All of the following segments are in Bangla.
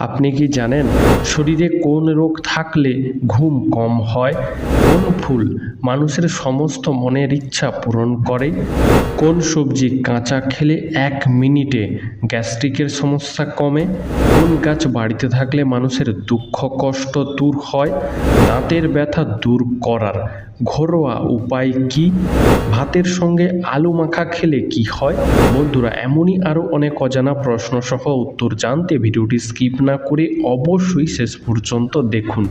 আপনি কি জানেন, শরীরে কোন রোগ থাকলে ঘুম কম হয়? কোন ফুল মানুষের সমস্ত মনের ইচ্ছা পূরণ করে? কোন সবজি কাঁচা খেলে এক মিনিটে গ্যাস্ট্রিকের সমস্যা কমে? কোন গাছ বাড়িতে থাকলে মানুষের দুঃখ, কষ্ট দূর হয়? দাঁতের ব্যথা দূর করার ঘরোয়া উপায় কি? ভাতের সঙ্গে আলু মাখা খেলে কি হয়? বন্ধুরা, এমনই আরও অনেক অজানা প্রশ্ন সহ উত্তর জানতে ভিডিওটি স্কিপ না করে, অবশ্যই শেষ পর্যন্ত দেখুন।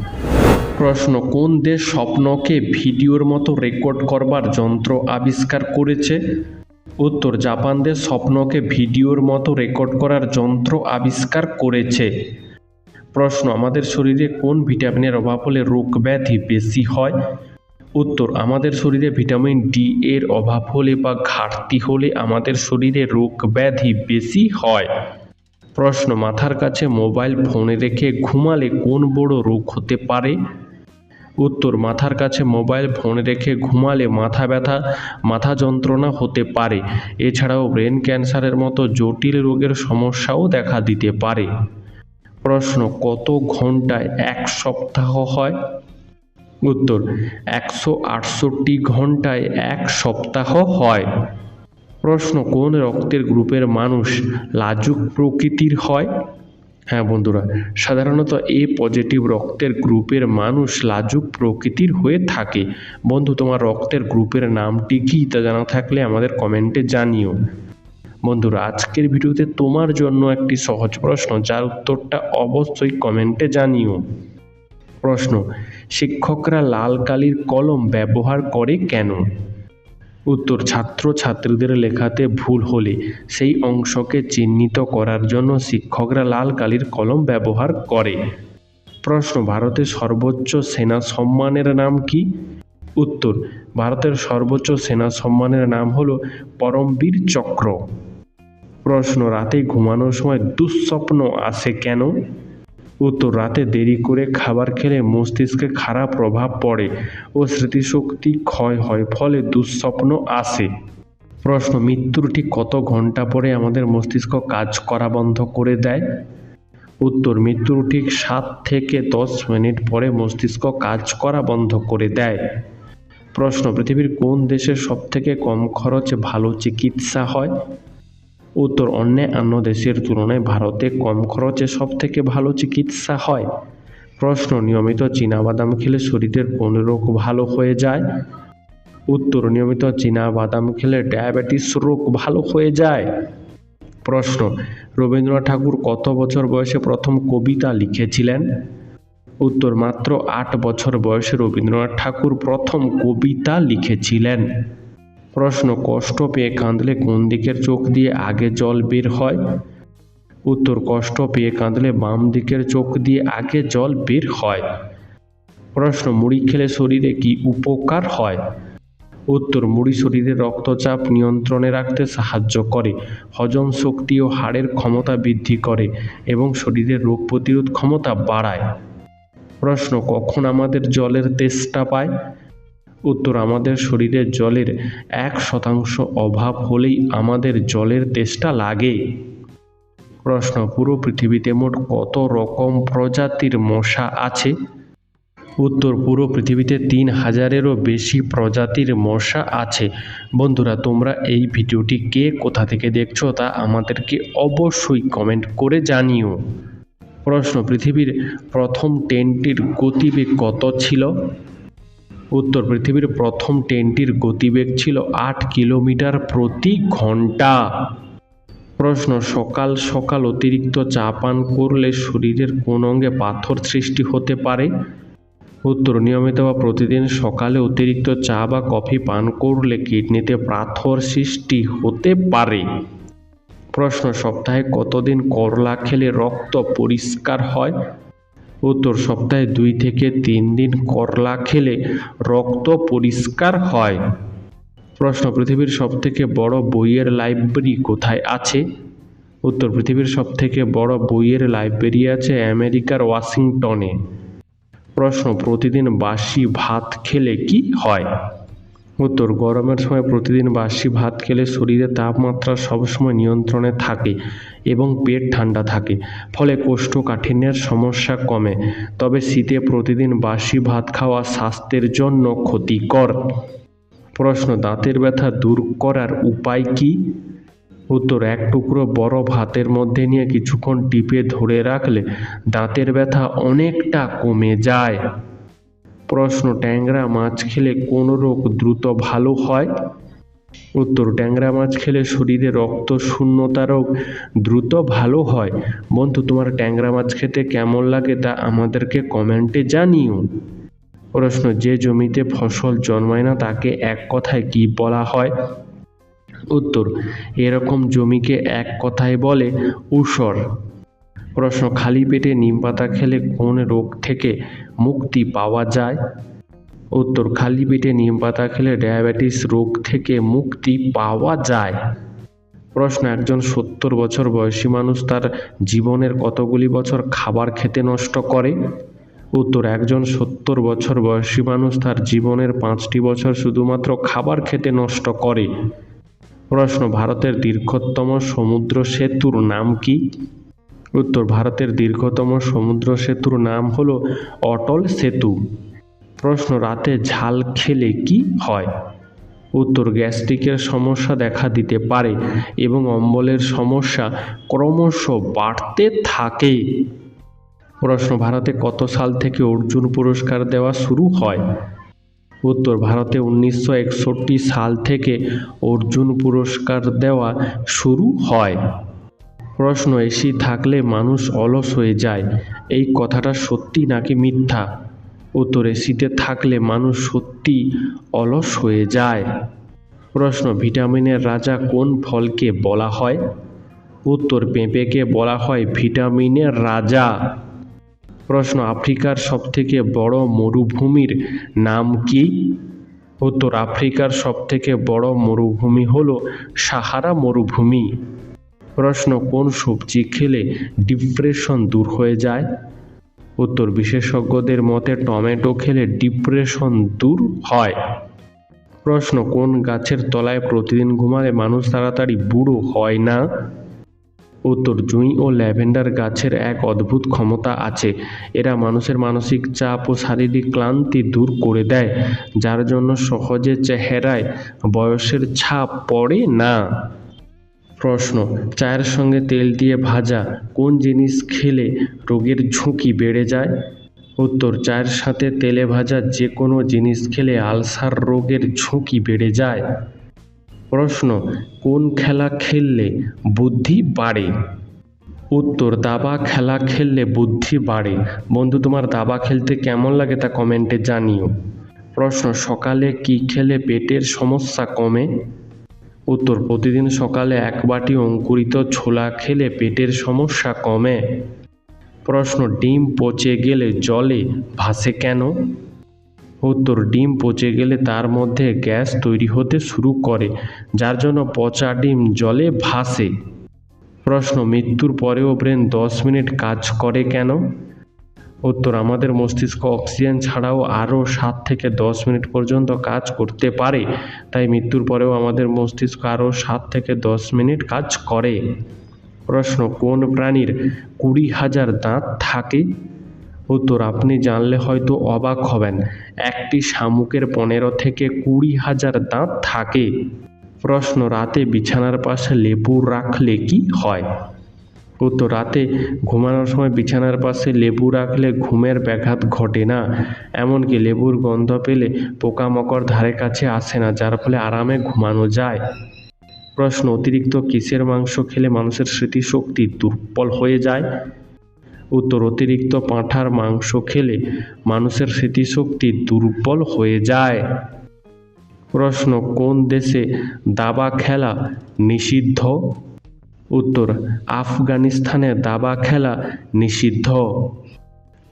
প্রশ্ন, কোন দেশ স্বপ্নকে ভিডিওর মতো রেকর্ড করবার যন্ত্র আবিষ্কার করেছে? উত্তর, জাপান দেশ স্বপ্নকে ভিডিওর মতো রেকর্ড করার যন্ত্র আবিষ্কার করেছে। প্রশ্ন, আমাদের শরীরে কোন ভিটামিনের অভাব হলে রোগ ব্যাধি বেশি হয়? উত্তর, আমাদের শরীরে ভিটামিন ডি এর অভাব হলে বা ঘাটতি হলে আমাদের শরীরে রোগ ব্যাধি বেশি হয়। প্রশ্ন, মাথার কাছে মোবাইল ফোন রেখে ঘুমালে কোন বড় রোগ হতে পারে? উত্তর, মাথার কাছে মোবাইল ফোন রেখে ঘুমালে মাথা ব্যথা, মাথা যন্ত্রণা হতে পারে। এছাড়াও ব্রেন ক্যান্সারের মতো জটিল রোগের সমস্যাও দেখা দিতে পারে। প্রশ্ন, কত ঘন্টায় এক সপ্তাহ হয়? উত্তর, একশো আটষট্টি ঘন্টায় এক সপ্তাহ হয়। প্রশ্ন, কোন রক্তের গ্রুপের মানুষ লাজুক প্রকৃতির হয়? হ্যাঁ বন্ধুরা, সাধারণত এ পজিটিভ রক্তের গ্রুপের মানুষ লাজুক প্রকৃতির হয়ে থাকে। বন্ধু, তোমার রক্তের গ্রুপের নামটি কী তা জানা থাকলে আমাদের কমেন্টে জানিও। বন্ধুরা, আজকের ভিডিওতে তোমার জন্য একটি সহজ প্রশ্ন, যার উত্তরটা অবশ্যই কমেন্টে জানিও। প্রশ্ন, শিক্ষকরা লাল কালির কলম ব্যবহার করে কেন? উত্তর ছাত্র ছাত্রীদের লেখাতে ভুল হলে সেই অংশকে চিহ্নিত করার জন্য শিক্ষকরা লাল কালির কলম ব্যবহার করে। প্রশ্ন, ভারতের সর্বোচ্চ সেনা সম্মানের নাম কি? উত্তর, ভারতের সর্বোচ্চ সেনা সম্মানের নাম হলো পরমবীর চক্র। প্রশ্ন, রাতে ঘুমানোর সময় দুঃস্বপ্ন আসে কেন? উত্তর রাতে দেরি করে খাবার খেলে মস্তিষ্কে খারাপ প্রভাব পড়ে ও স্মৃতিশক্তি ক্ষয় হয়, ফলে দুঃস্বপ্ন আসে। প্রশ্ন, মৃত্যুর ঠিক কত ঘণ্টা পরে আমাদের মস্তিষ্ক কাজ করা বন্ধ করে দেয়? উত্তর, মৃত্যুর ঠিক সাত থেকে দশ মিনিট পরে মস্তিষ্ক কাজ করা বন্ধ করে দেয়। প্রশ্ন, পৃথিবীর কোন দেশে সবথেকে কম খরচে ভালো চিকিৎসা হয়? উত্তর অন্যান্য দেশের তুলনায় ভারতে কম খরচে সবথেকে ভালো চিকিৎসা হয়। প্রশ্ন, নিয়মিত চীনাবাদাম খেলে শরীরের কোন রোগ ভালো হয়ে যায়? উত্তর, নিয়মিত চীনাবাদাম খেলে ডায়াবেটিস রোগ ভালো হয়ে যায়। প্রশ্ন, রবীন্দ্রনাথ ঠাকুর কত বছর বয়সে প্রথম কবিতা লিখেছিলেন? উত্তর, মাত্র আট বছর বয়সে রবীন্দ্রনাথ ঠাকুর প্রথম কবিতা লিখেছিলেন। প্রশ্ন, কষ্ট পেয়ে কাঁদলে কোন দিকের চোখ দিয়ে আগে জল বের হয়? উত্তর, কষ্ট পেয়ে কাঁদলে বাম দিকের চোখ দিয়ে আগে জল বের হয়। প্রশ্ন, মুড়ি খেলে শরীরে কি উপকার হয়? উত্তর, মুড়ি শরীরে রক্তচাপ নিয়ন্ত্রণে রাখতে সাহায্য করে, হজম শক্তি ও হাড়ের ক্ষমতা বৃদ্ধি করে এবং শরীরের রোগ প্রতিরোধ ক্ষমতা বাড়ায়। প্রশ্ন, কখন আমাদের জলের তেষ্টা পায়? উত্তর, আমাদের শরীরে জলের এক শতাংশ অভাব হলেই আমাদের জলের তেষ্টা লাগে। প্রশ্ন, পুরো পৃথিবীতে মোট কত রকম প্রজাতির মশা আছে? উত্তর, পুরো পৃথিবীতে তিন হাজারেরও বেশি প্রজাতির মশা আছে। বন্ধুরা, তোমরা এই ভিডিওটি কে কোথা থেকে দেখছ তা আমাদেরকে অবশ্যই কমেন্ট করে জানিও। প্রশ্ন, পৃথিবীর প্রথম ট্রেনটির গতিবেগ কত ছিল? উত্তর পৃথিবীর প্রথম ট্রেনটির গতিবেগ ছিল আট কিলোমিটার প্রতি ঘণ্টা। প্রশ্ন, সকাল সকাল অতিরিক্ত চা পান করলে শরীরের কোন অঙ্গে পাথর সৃষ্টি হতে পারে? উত্তর, নিয়মিত বা প্রতিদিন সকালে অতিরিক্ত চা বা কফি পান করলে কিডনিতে পাথর সৃষ্টি হতে পারে। প্রশ্ন, সপ্তাহে কতদিন করলা খেলে রক্ত পরিষ্কার হয়? উত্তর সপ্তাহে দুই থেকে তিন দিন করলা খেলে রক্ত পরিষ্কার হয়। প্রশ্ন, পৃথিবীর সবথেকে বড় বইয়ের লাইব্রেরি কোথায় আছে? উত্তর, পৃথিবীর সবথেকে বড় বইয়ের লাইব্রেরি আছে আমেরিকার ওয়াশিংটনে। প্রশ্ন, প্রতিদিন বাসি ভাত খেলে কি হয়? উত্তর, গরমের সময় প্রতিদিন বাসি ভাত খেলে শরীরের তাপমাত্রা সবসময় নিয়ন্ত্রণে থাকে এবং পেট ঠান্ডা থাকে, ফলে কোষ্ঠকাঠিন্যের সমস্যা কমে। তবে শীতে প্রতিদিন বাসি ভাত খাওয়া স্বাস্থ্যের জন্য ক্ষতিকর। প্রশ্ন, দাঁতের ব্যথা দূর করার উপায় কি? উত্তর, এক টুকরো বরফ হাতের মধ্যে নিয়ে কিছুক্ষণ টিপে ধরে রাখলে দাঁতের ব্যথা অনেকটা কমে যায়। প্রশ্ন, ট্যাংরা মাছ খেলে কোন রোগ দ্রুত ভালো হয়? উত্তর, ট্যাংরা মাছ খেলে শরীরে রক্ত শূন্যতা রোগ দ্রুত ভালো হয়। বন্ধু, তোমার ট্যাংরা মাছ খেতে কেমন লাগে তা আমাদেরকে কমেন্টে জানিও। প্রশ্ন, যে জমিতে ফসল জন্মায় না তাকে এক কথায় কি বলা হয়? উত্তর, এরকম জমিকে এক কথায় বলে ঊষর প্রশ্ন, খালি পেটে নিম পাতা খেলে কোন রোগ থেকে মুক্তি পাওয়া যায়। উত্তর, খালি পেটে নিম পাতা খেলে ডায়াবেটিস রোগ থেকে মুক্তি পাওয়া যায়। প্রশ্ন, একজন সত্তর বছর বয়সী মানুষ তার জীবনের কতগুলি বছর খাবার খেতে নষ্ট করে? উত্তর, একজন সত্তর বছর বয়সী মানুষ তার জীবনের পাঁচটি বছর শুধুমাত্র খাবার খেতে নষ্ট করে। প্রশ্ন, ভারতের দীর্ঘতম সমুদ্র সেতুর নাম কি? উত্তর ভারতের দীর্ঘতম সমুদ্র সেতুর নাম হলো অটল সেতু। প্রশ্ন, রাতে ঝাল খেলে কি হয়? উত্তর, গ্যাস্ট্রিকের সমস্যা দেখা দিতে পারে এবং অম্বলের সমস্যা ক্রমশ বাড়তে থাকে। প্রশ্ন, ভারতে কত সাল থেকে অর্জুন পুরস্কার দেওয়া শুরু হয়? উত্তর, ভারতে উনিশশো একষট্টি সাল থেকে অর্জুন পুরস্কার দেওয়া শুরু হয়। প্রশ্ন এসি থাকলে মানুষ অলস হয়ে যায়। এই কথাটা সত্যি নাকি মিথ্যা? উত্তর এসিতে থাকলে মানুষ সত্যি অলস হয়ে যায়। প্রশ্ন, ভিটামিনের রাজা কোন ফলকে বলা হয়? উত্তর, পেঁপেকে বলা হয় ভিটামিনের রাজা। প্রশ্ন, আফ্রিকার সবথেকে বড় মরুভূমির নাম কি? উত্তর, আফ্রিকার সবথেকে বড় মরুভূমি হলো সাহারা মরুভূমি। প্রশ্ন, কোন সবজি খেলে ডিপ্রেশন দূর হয়ে যায়? উত্তর, বিশেষজ্ঞদের মতে টমেটো খেলে ডিপ্রেশন দূর হয়। প্রশ্ন, কোন গাছের তলায় প্রতিদিন ঘুমালে মানুষ তাড়াতাড়ি বুড়ো হয় না? উত্তর, জুঁই ও ল্যাভেন্ডার গাছের এক অদ্ভুত ক্ষমতা আছে। এরা মানুষের মানসিক চাপ ও শারীরিক ক্লান্তি দূর করে দেয়, যার জন্য সহজে চেহারায় বয়সের ছাপ পড়ে না। প্রশ্ন, চায়ের সঙ্গে তেল দিয়ে ভাজা কোন জিনিস খেলে রোগের ঝুঁকি বেড়ে যায়? উত্তর, চায়ের সাথে তেলে ভাজা যে কোনো জিনিস খেলে আলসার রোগের ঝুঁকি বেড়ে যায়। প্রশ্ন, কোন খেলা খেললে বুদ্ধি বাড়ে? উত্তর, দাবা খেলা খেললে বুদ্ধি বাড়ে। বন্ধু, তোমার দাবা খেলতে কেমন লাগে তা কমেন্টে জানিও। প্রশ্ন, সকালে কি খেলে পেটের সমস্যা কমে? উত্তর, প্রতিদিন সকালে এক বাটি অঙ্কুরিত ছোলা খেলে পেটের সমস্যা কমে। প্রশ্ন, ডিম পচে গেলে জলে ভাসে কেন? উত্তর, ডিম পচে গেলে তার মধ্যে গ্যাস তৈরি হতে শুরু করে, যার জন্য পচা ডিম জলে ভাসে। প্রশ্ন, মৃত্যুর পরেও ব্রেন দশ মিনিট কাজ করে কেন? উত্তর, আমাদের মস্তিষ্ক অক্সিজেন ছাড়াও আরও সাত থেকে দশ মিনিট পর্যন্ত কাজ করতে পারে। তাই মৃত্যুর পরেও আমাদের মস্তিষ্ক আরও সাত থেকে দশ মিনিট কাজ করে। প্রশ্ন, কোন প্রাণীর কুড়ি হাজার দাঁত থাকে? উত্তর, আপনি জানলে হয়তো অবাক হবেন, একটি শামুকের পনেরো থেকে কুড়ি হাজার দাঁত থাকে। প্রশ্ন, রাতে বিছানার পাশে লেবু রাখলে কি হয়? উত্তর রাতে ঘুমানোর সময় বিছানার পাশে লেবু রাখলে ঘুমের ব্যাঘাত ঘটে না। এমনকি লেবুর গন্ধ পেলে পোকামাকড় ধারে কাছে আসে না, যার ফলে আরামে ঘুমানো যায়। প্রশ্ন, অতিরিক্ত কিসের মাংস খেলে মানুষের স্মৃতিশক্তি দুর্বল হয়ে যায়? উত্তর, অতিরিক্ত পাঁঠার মাংস খেলে মানুষের স্মৃতিশক্তি দুর্বল হয়ে যায়। প্রশ্ন, কোন দেশে দাবা খেলা নিষিদ্ধ? উত্তর আফগানিস্তানে দাবা খেলা নিষিদ্ধ।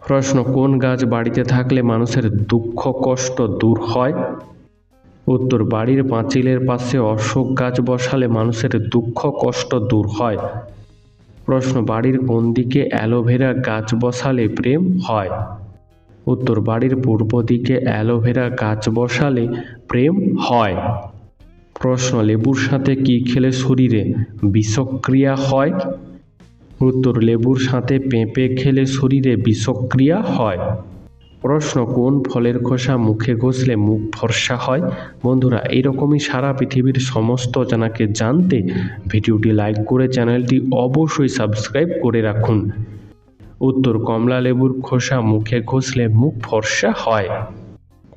প্রশ্ন, কোন গাছ বাড়িতে থাকলে মানুষের দুঃখ, কষ্ট দূর হয়? উত্তর, বাড়ির পাঁচিলের পাশে অশোক গাছ বসালে মানুষের দুঃখ, কষ্ট দূর হয়। প্রশ্ন, বাড়ির কোন দিকে অ্যালোভেরা গাছ বসালে প্রেম হয়? উত্তর, বাড়ির পূর্ব দিকে অ্যালোভেরা গাছ বসালে প্রেম হয়। প্রশ্ন, লেবুর সাথে কি খেলে শরীরে বিষক্রিয়া হয়? উত্তর, লেবুর সাথে পেঁপে খেলে শরীরে বিষক্রিয়া হয়। প্রশ্ন, কোন ফলের খোসা মুখে ঘষলে মুখ ফর্সা হয়? বন্ধুরা এইরকমই সারা পৃথিবীর সমস্ত জানাকে জানতে ভিডিওটি লাইক করে চ্যানেলটি অবশ্যই সাবস্ক্রাইব করে রাখুন। উত্তর, কমলা লেবুর খোসা মুখে ঘষলে মুখ ফর্সা হয়।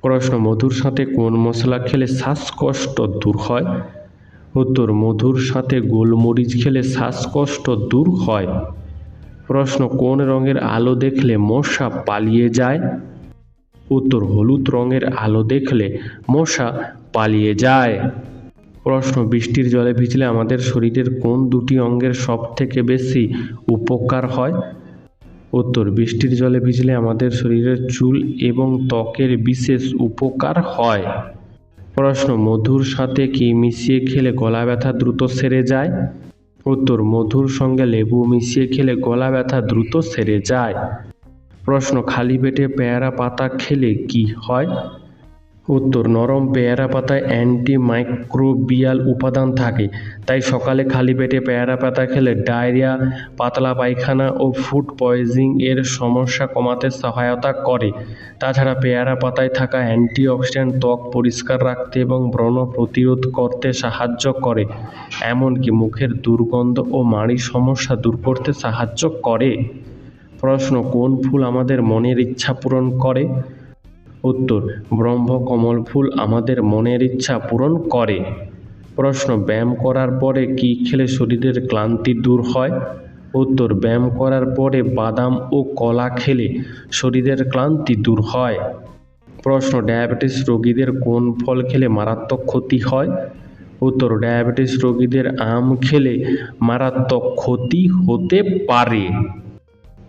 প্রশ্ন, মধুর সাথে কোন মশলা খেলে শ্বাসকষ্ট দূর হয়? উত্তর, মধুর সাথে গোলমরিচ খেলে শ্বাসকষ্ট দূর হয়। প্রশ্ন, কোন রঙের আলো দেখলে মশা পালিয়ে যায়? উত্তর, হলুদ রঙের আলো দেখলে মশা পালিয়ে যায়। প্রশ্ন, বৃষ্টির জলে ভিজলে আমাদের শরীরের কোন দুটি অঙ্গের সব থেকে বেশি উপকার হয়? উত্তর, বৃষ্টির জলে ভিজলে আমাদের শরীরের চুল এবং ত্বকের বিশেষ উপকার হয়। প্রশ্ন, মধুর সাথে কি মিশিয়ে খেলে গলা ব্যথা দ্রুত সেরে যায়? উত্তর, মধুর সঙ্গে লেবু মিশিয়ে খেলে গলা ব্যথা দ্রুত সেরে যায়। প্রশ্ন, খালি পেটে পেয়ারা পাতা খেলে কি হয়? উত্তর, নরম পেয়ারা পাতায় অ্যান্টি মাইক্রোবিয়াল উপাদান থাকে, তাই সকালে খালি পেটে পেয়ারা পাতা খেলে ডায়রিয়া, পাতলা পায়খানা ও ফুড পয়জিং এর সমস্যা কমাতে সহায়তা করে। তাছাড়া পেয়ারা পাতায় থাকা অ্যান্টিঅক্সিডেন্ট ত্বক পরিষ্কার রাখতে এবং ব্রণ প্রতিরোধ করতে সাহায্য করে, এমনকি মুখের দুর্গন্ধ ও মাড়ির সমস্যা দূর করতে সাহায্য করে। প্রশ্ন, কোন ফুল আমাদের মনের ইচ্ছা পূরণ করে? উত্তর, ব্রহ্মকমল ফুল আমাদের মনের ইচ্ছা পূরণ করে। প্রশ্ন, ব্যায়াম করার পরে কি খেলে শরীরের ক্লান্তি দূর হয়? উত্তর, ব্যায়াম করার পরে বাদাম ও কলা খেলে শরীরের ক্লান্তি দূর হয়। প্রশ্ন, ডায়াবেটিস রোগীদের কোন ফল খেলে মারাত্মক ক্ষতি হয়? উত্তর, ডায়াবেটিস রোগীদের আম খেলে মারাত্মক ক্ষতি হতে পারে।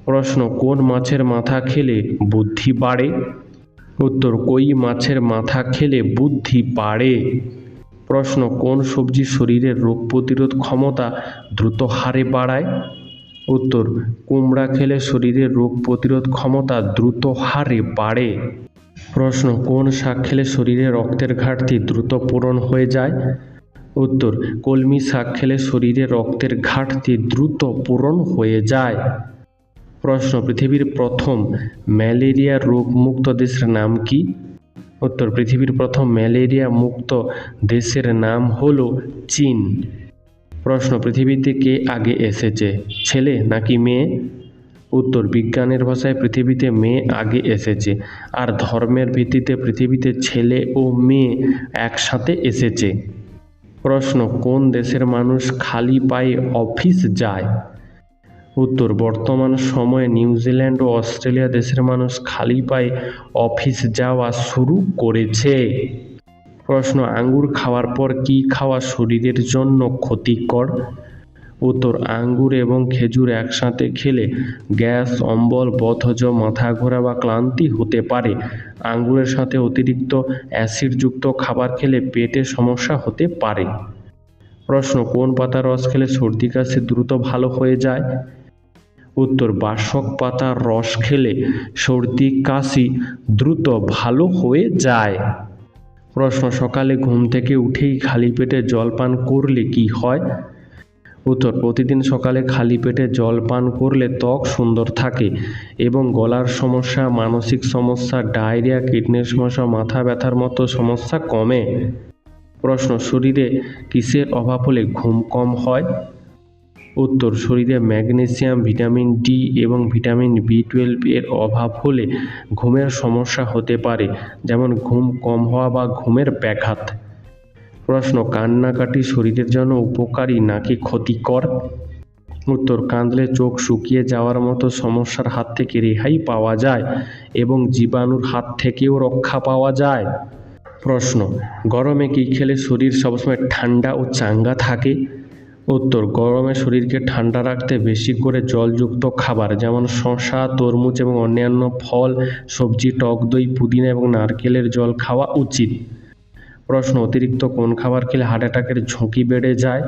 প্রশ্ন, কোন মাছের মাথা খেলে বুদ্ধি বাড়ে? উত্তর, কই মাছের মাথা খেলে বুদ্ধি বাড়ে? প্রশ্ন, কোন সবজি শরীরের রোগ প্রতিরোধ ক্ষমতা দ্রুত হারে বাড়ায়? উত্তর, কুমড়া খেলে শরীরের রোগ প্রতিরোধ ক্ষমতা দ্রুত হারে বাড়ে। প্রশ্ন, কোন শাক খেলে শরীরে রক্তের ঘাটতি দ্রুত পূরণ হয়ে যায়? উত্তর, কলমি শাক খেলে শরীরে রক্তের ঘাটতি দ্রুত পূরণ হয়ে যায়। প্রশ্ন, পৃথিবীর প্রথম ম্যালেরিয়া রোগমুক্ত দেশের নাম কি? উত্তর, পৃথিবীর প্রথম ম্যালেরিয়া মুক্ত দেশের নাম হলো চীন। প্রশ্ন, পৃথিবীতে কে আগে এসেছে, ছেলে নাকি মেয়ে? উত্তর, বিজ্ঞানের ভাষায় পৃথিবীতে মেয়ে আগে এসেছে, আর ধর্মের ভিত্তিতে পৃথিবীতে ছেলে ও মেয়ে একসাথে এসেছে। প্রশ্ন, কোন দেশের মানুষ খালি পায়ে অফিস যায়? উত্তর, বর্তমান সময়ে নিউজিল্যান্ড ও অস্ট্রেলিয়া দেশের মানুষ খালি পায়ে অফিস যাওয়া শুরু করেছে। প্রশ্ন, আঙ্গুর খাওয়ার পর কি খাওয়া শরীরের জন্য ক্ষতিকর? উত্তর, আঙ্গুর এবং খেজুর একসাথে খেলে গ্যাস, অম্বল, বদহজম, মাথা ঘোরা বা ক্লান্তি হতে পারে। আঙ্গুরের সাথে অতিরিক্ত অ্যাসিডযুক্ত খাবার খেলে পেটে সমস্যা হতে পারে। প্রশ্ন, কোন পাতার রস খেলে সর্দি কাশি দ্রুত ভালো হয়ে যায়? উত্তর বাসক পাতার রস খেলে সর্দি কাশি দ্রুত ভালো হয়ে যায়। প্রশ্ন, সকালে ঘুম থেকে উঠেই খালি পেটে জল পান করলে কি হয়? উত্তর, প্রতিদিন সকালে খালি পেটে জল পান করলে ত্বক সুন্দর থাকে এবং গলার সমস্যা, মানসিক সমস্যা, ডায়রিয়া, কিডনির সমস্যা, মাথা ব্যথার মতো সমস্যা কমে। প্রশ্ন, শরীরে কিসের অভাব হলে ঘুম কম হয়? উত্তর, শরীরে ম্যাগনেসিয়াম, ভিটামিন ডি এবং ভিটামিন বি টুয়েলভ এর অভাব হলে ঘুমের সমস্যা হতে পারে, যেমন ঘুম কম হওয়া বা ঘুমের ব্যাঘাত। প্রশ্ন, কান্নাকাটি শরীরের জন্য উপকারী নাকি ক্ষতিকর? উত্তর, কাঁদলে চোখ শুকিয়ে যাওয়ার মতো সমস্যার হাত থেকে রেহাই পাওয়া যায় এবং জীবাণুর হাত থেকেও রক্ষা পাওয়া যায়। প্রশ্ন, গরমে কি খেলে শরীর সবসময় ঠান্ডা ও চাঙ্গা থাকে? উত্তর, গরমে শরীরকে ঠান্ডা রাখতে বেশি করে জলযুক্ত খাবার, যেমন শসা, তরমুজ এবং অন্যান্য ফল, সবজি, টক দই, পুদিনা এবং নারকেলের জল খাওয়া উচিত। প্রশ্ন, অতিরিক্ত কোন খাবার খেলে হার্ট অ্যাটাকের ঝুঁকি বেড়ে যায়?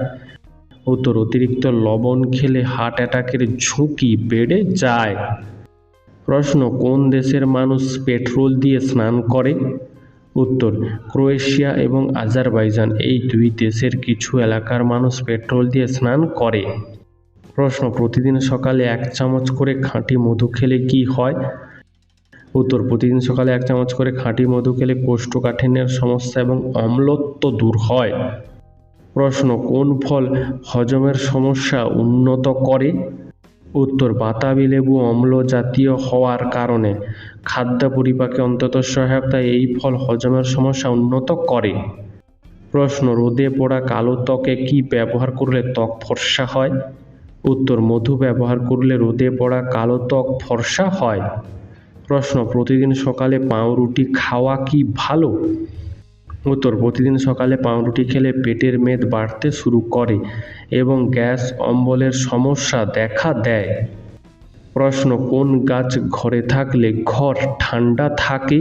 উত্তর, অতিরিক্ত লবণ খেলে হার্ট অ্যাটাকের ঝুঁকি বেড়ে যায়। প্রশ্ন, কোন দেশের মানুষ পেট্রোল দিয়ে স্নান করে? উত্তর, ক্রোয়েশিয়া এবং আজারবাইজান এই দুই দেশের কিছু এলাকার মানুষ পেট্রোল দিয়ে স্নান করে। প্রশ্ন, প্রতিদিন সকালে এক চামচ করে খাঁটি মধু খেলে কি হয়? উত্তর, প্রতিদিন সকালে এক চামচ করে খাঁটি মধু খেলে কোষ্ঠকাঠিন্যের সমস্যা এবং অম্লত্ব দূর হয়। প্রশ্ন, কোন ফল হজমের সমস্যা উন্নত করে? উত্তর, বাতাবি লেবু অম্ল জাতীয় হওয়ার কারণে। খাদ্য পরিপাকে অন্তত সহায়তা এই ফল হজমের সমস্যা উন্নত করে। প্রশ্ন, রোদে পোড়া কালো ত্বকে কি ব্যবহার করলে ত্বক ফর্সা হয়? উত্তর, মধু ব্যবহার করলে রোদে পড়া কালো ত্বক ফর্সা হয়। প্রশ্ন, প্রতিদিন সকালে পাউরুটি খাওয়া কি ভালো? উত্তর, প্রতিদিন সকালে পাউরুটি খেলে পেটের মেদ বাড়তে শুরু করে এবং গ্যাস, অম্বলের সমস্যা দেখা দেয়। প্রশ্ন, কোন গাছ ঘরে থাকলে ঘর ঠান্ডা থাকে?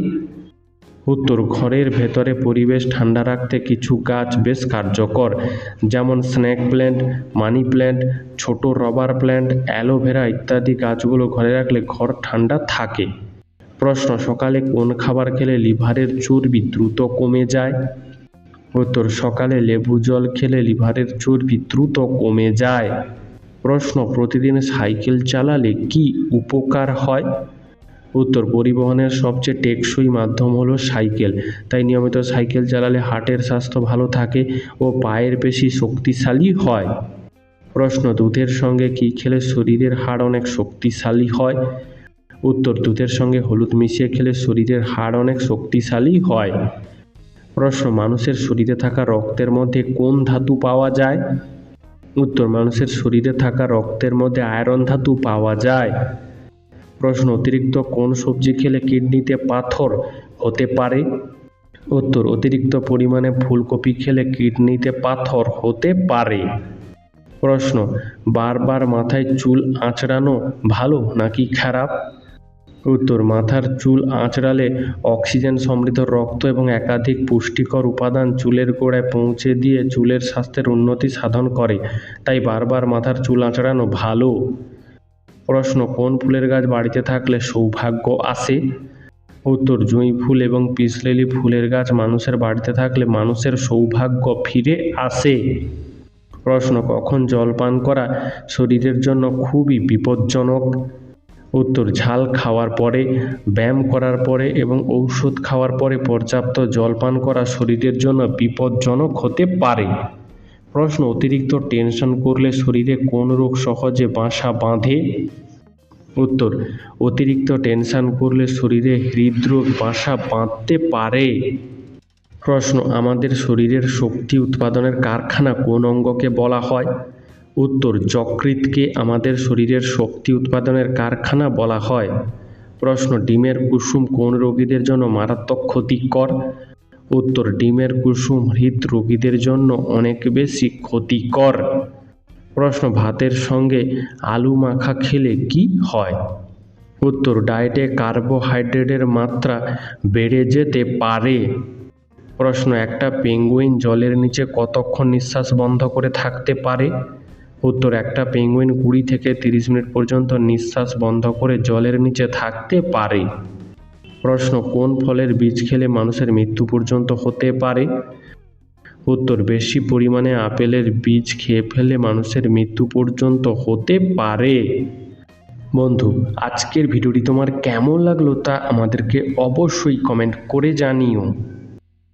উত্তর, ঘরের ভেতরে পরিবেশ ঠান্ডা রাখতে কিছু গাছ বেশ কার্যকর, যেমন স্নেক প্ল্যান্ট, মানি প্ল্যান্ট, ছোট রবার প্ল্যান্ট, অ্যালোভেরা ইত্যাদি গাছগুলো ঘরে রাখলে ঘর ঠান্ডা থাকে। প্রশ্ন, সকালে কোন খাবার খেলে লিভারের চর্বি দ্রুত কমে যায়? উত্তর, সকালে লেবু জল খেলে লিভারের চর্বি দ্রুত কমে যায়। প্রশ্ন, প্রতিদিন সাইকেল চালালে কি উপকার হয়? উত্তর, পরিবহনের সবচেয়ে টেকসই মাধ্যম হলো সাইকেল। তাই নিয়মিত সাইকেল চালালে হার্টের স্বাস্থ্য ভালো থাকে ও পায়ের পেশি শক্তিশালী হয়। প্রশ্ন, দুধের সঙ্গে কি খেলে শরীরের হাড় অনেক শক্তিশালী হয়? উত্তর, দুধের সঙ্গে হলুদ মিশিয়ে খেলে শরীরের হাড় অনেক শক্তিশালী হয়। প্রশ্ন, মানুষের শরীরে থাকা রক্তের মধ্যে কোন ধাতু পাওয়া যায়? উত্তর, মানুষের শরীরে থাকা রক্তের মধ্যে আয়রন ধাতু পাওয়া যায়। প্রশ্ন, অতিরিক্ত কোন সবজি খেলে কিডনিতে পাথর হতে পারে? উত্তর, অতিরিক্ত পরিমাণে ফুলকপি খেলে কিডনিতে পাথর হতে পারে। প্রশ্ন, বারবার মাথায় চুল আঁচড়ানো ভালো নাকি খারাপ? উত্তর, মাথার চুল আঁচড়ালে অক্সিজেন সমৃদ্ধ রক্ত এবং একাধিক পুষ্টিকর উপাদান চুলের গোড়ায় পৌঁছে দিয়ে চুলের স্বাস্থ্যের উন্নতি সাধন করে। তাই বারবার মাথার চুল আঁচড়ানো ভালো? প্রশ্ন, কোন ফুলের গাছ বাড়িতে থাকলে সৌভাগ্য আসে উত্তর, জুঁই ফুল এবং পিসলেলি ফুলের গাছ মানুষের বাড়িতে থাকলে মানুষের সৌভাগ্য ফিরে আসে। প্রশ্ন, কখন জল পান করা শরীরের জন্য খুবই বিপজ্জনক? উত্তর, ঝাল খাওয়ার পরে, ব্যায়াম করার পরে এবং ঔষধ খাওয়ার পরে পর্যাপ্ত জল পান করা শরীরের জন্য বিপজ্জনক হতে পারে। প্রশ্ন, অতিরিক্ত টেনশন করলে শরীরে কোন রোগ সহজে বাসা বাঁধে? উত্তর, অতিরিক্ত টেনশন করলে শরীরে হৃদরোগ বাসা বাঁধতে পারে। প্রশ্ন, আমাদের শরীরের শক্তি উৎপাদনের কারখানা কোন অঙ্গকে বলা হয়? উত্তর, যকৃৎকে আমাদের শরীরের শক্তি উৎপাদনের কারখানা বলা হয়। প্রশ্ন, ডিমের কুসুম কোন রোগীদের জন্য মারাত্মক ক্ষতিকর? উত্তর, ডিমের কুসুম হৃদরোগীদের জন্য অনেক বেশি ক্ষতিকর। প্রশ্ন, ভাতের সঙ্গে আলু মাখা খেলে কি হয়? উত্তর, ডায়েটে কার্বোহাইড্রেটের মাত্রা বেড়ে যেতে পারে। প্রশ্ন, একটা পেঙ্গুইন জলের নিচে কতক্ষণ নিঃশ্বাস বন্ধ করে থাকতে পারে? উত্তর, একটা পেঙ্গুইন কুড়ি থেকে তিরিশ মিনিট পর্যন্ত নিঃশ্বাস বন্ধ করে জলের নিচে থাকতে পারে। প্রশ্ন, কোন ফলের বীজ খেলে মানুষের মৃত্যু পর্যন্ত হতে পারে? উত্তর, বেশি পরিমাণে আপেলের বীজ খেয়ে ফেলে মানুষের মৃত্যু পর্যন্ত হতে পারে। বন্ধু, আজকের ভিডিওটি তোমার কেমন লাগল তা আমাদেরকে অবশ্যই কমেন্ট করে জানিও।